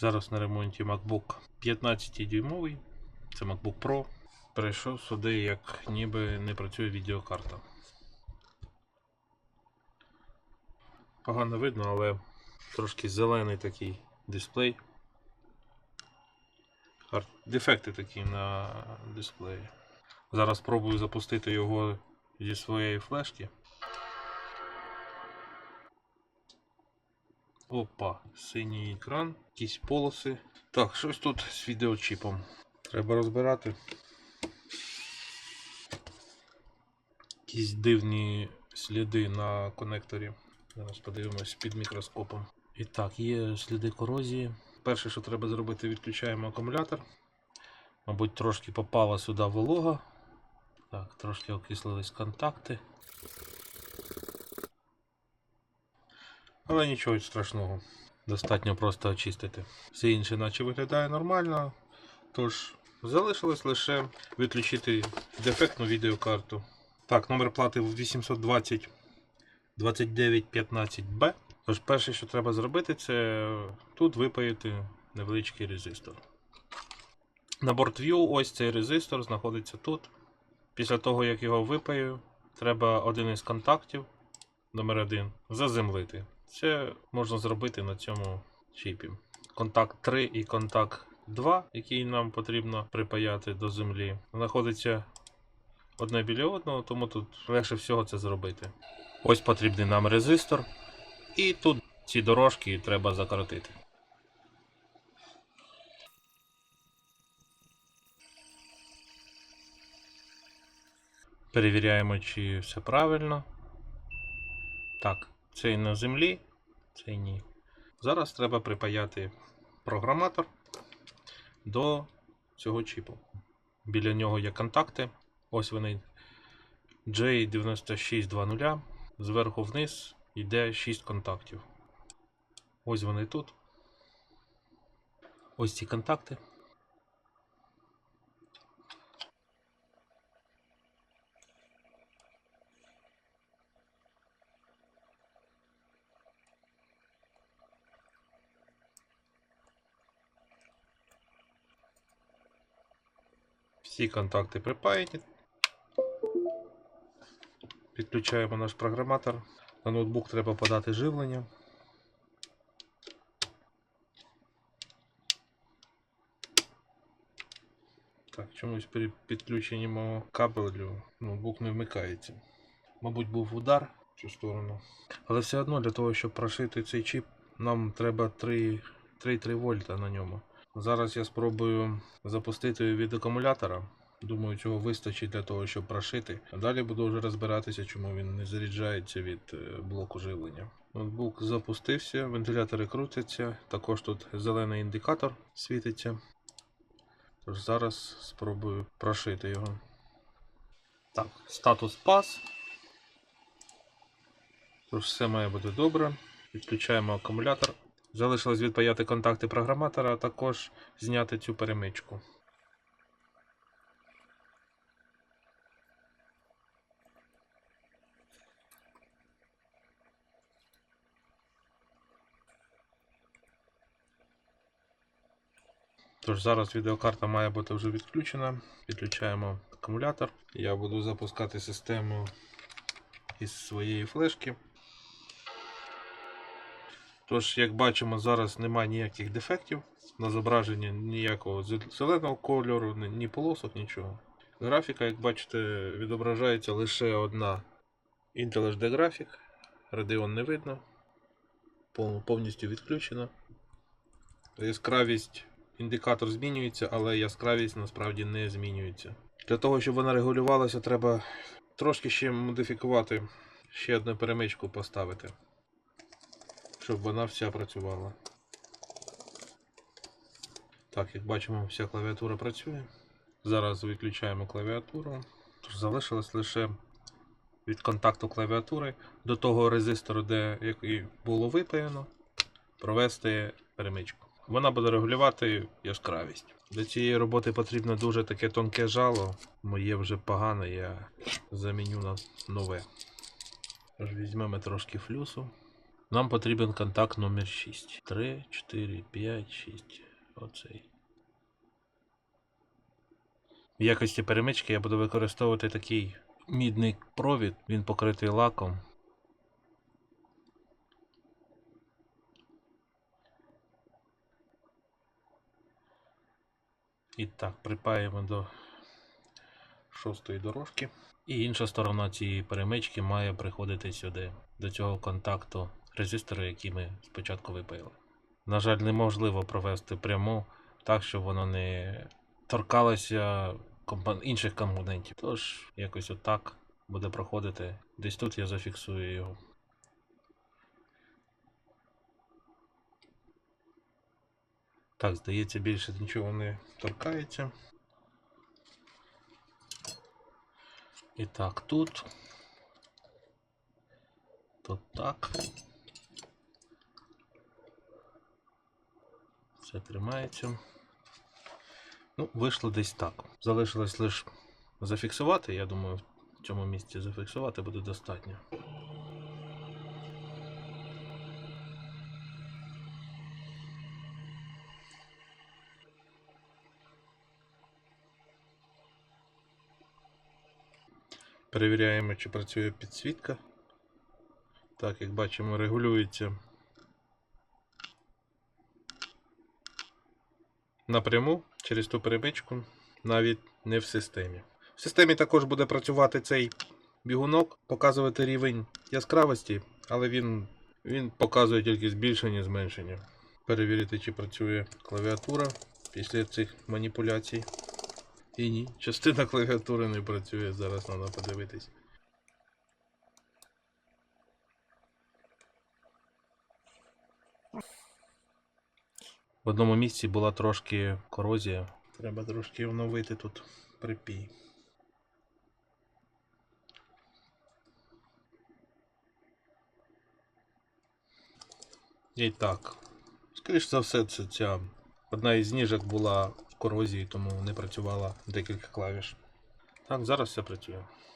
Зараз на ремонті MacBook 15 дюймовий. Це MacBook Pro. Перейшов сюди, як ніби не працює відеокарта. Погано видно, але трошки зелений такий дисплей. Дефекти такі на дисплеї. Зараз спробую запустити його зі своєї флешки. Опа, синій екран, якісь полоси. Так, щось тут з відеочіпом. Треба розбирати. Якісь дивні сліди на конекторі. Зараз подивимось під мікроскопом. І так, є сліди корозії. Перше, що треба зробити, відключаємо акумулятор. Мабуть, трошки попала сюди волога. Так, трошки окислились контакти. Але нічого страшного. Достатньо просто очистити. Все інше наче виглядає нормально. Тож, залишилось лише відключити дефектну відеокарту. Так, номер плати 820 2915B. Тож перше, що треба зробити, це тут випаяти невеличкий резистор. На BoardView ось цей резистор знаходиться тут. Після того, як його випаю, треба один із контактів, номер 1, заземлити. Це можна зробити на цьому чіпі. Контакт 3 і контакт 2, який нам потрібно припаяти до землі, знаходиться одне біля одного, тому тут легше всього це зробити. Ось потрібний нам резистор. І тут ці дорожки треба закоротити. Перевіряємо, чи все правильно. Так, цей на землі, цей ні. Зараз треба припаяти програматор до цього чіпу. Біля нього є контакти. Ось вони J9620. Зверху вниз йде 6 контактів. Ось вони тут. Ось ці контакти. Всі контакти припаяні. Підключаємо наш програматор. На ноутбук треба подати живлення. Так, чомусь при підключенні мого кабелю ноутбук не вмикається. Мабуть, був удар в цю сторону. Але все одно для того, щоб прошити цей чіп, нам треба 3 3,3 вольта на ньому. Зараз я спробую запустити від акумулятора. Думаю, цього вистачить для того, щоб прошити. Далі буду вже розбиратися, чому він не заряджається від е, блоку живлення. Ноутбук запустився, вентилятори крутяться, також тут зелений індикатор світиться. Тож зараз спробую прошити його. Так, статус пас. Тож все має бути добре. Відключаємо акумулятор. Залишилось відпаяти контакти програматора, а також зняти цю перемичку. Тож зараз відеокарта має бути вже відключена. Підключаємо акумулятор. Я буду запускати систему із своєї флешки. Тож, як бачимо, зараз немає ніяких дефектів на зображенні ніякого зеленого кольору, ні- ні полосок, нічого. Графіка, як бачите, відображається лише одна Intel HD графік. Radeon не видно. Повністю відключено. Яскравість індикатор змінюється, але яскравість насправді не змінюється. Для того, щоб вона регулювалася, треба трошки ще модифікувати, ще одну перемичку поставити, щоб вона вся працювала. Так, як бачимо, вся клавіатура працює. Зараз виключаємо клавіатуру. Тож залишилось лише від контакту клавіатури до того резистору, де який було випаяно, провести перемичку. Вона буде регулювати яскравість. Для цієї роботи потрібно дуже таке тонке жало. Моє вже погане, я заміню на нове. Тож візьмемо трошки флюсу. Нам потрібен контакт номер 6. 3, 4, 5, 6. Оцей. В якості перемички я буду використовувати такий мідний провід, він покритий лаком. І так, припаємо до шостої дорожки. І інша сторона цієї перемички має приходити сюди, до цього контакту резистора, який ми спочатку випаяли. На жаль, неможливо провести пряму так, щоб воно не торкалося інших компонентів. Тож, якось отак буде проходити. Десь тут я зафіксую його. Так, здається, більше нічого не торкається. І так, тут. Тут так. Все тримається. Ну, вийшло десь так. Залишилось лише зафіксувати. Я думаю, в цьому місці зафіксувати буде достатньо. Перевіряємо, чи працює підсвітка. Так, як бачимо, регулюється напряму через ту перемичку, навіть не в системі. В системі також буде працювати цей бігунок, показувати рівень яскравості, але він, він показує тільки збільшення, зменшення. Перевірити, чи працює клавіатура після цих маніпуляцій. І ні, частина клавіатури не працює, зараз треба подивитись. В одному місці була трошки корозія. Треба трошки оновити тут припій. І так. Скоріше за все, це ця одна із ніжок була в корозії, тому не працювала декілька клавіш. Так, зараз все працює.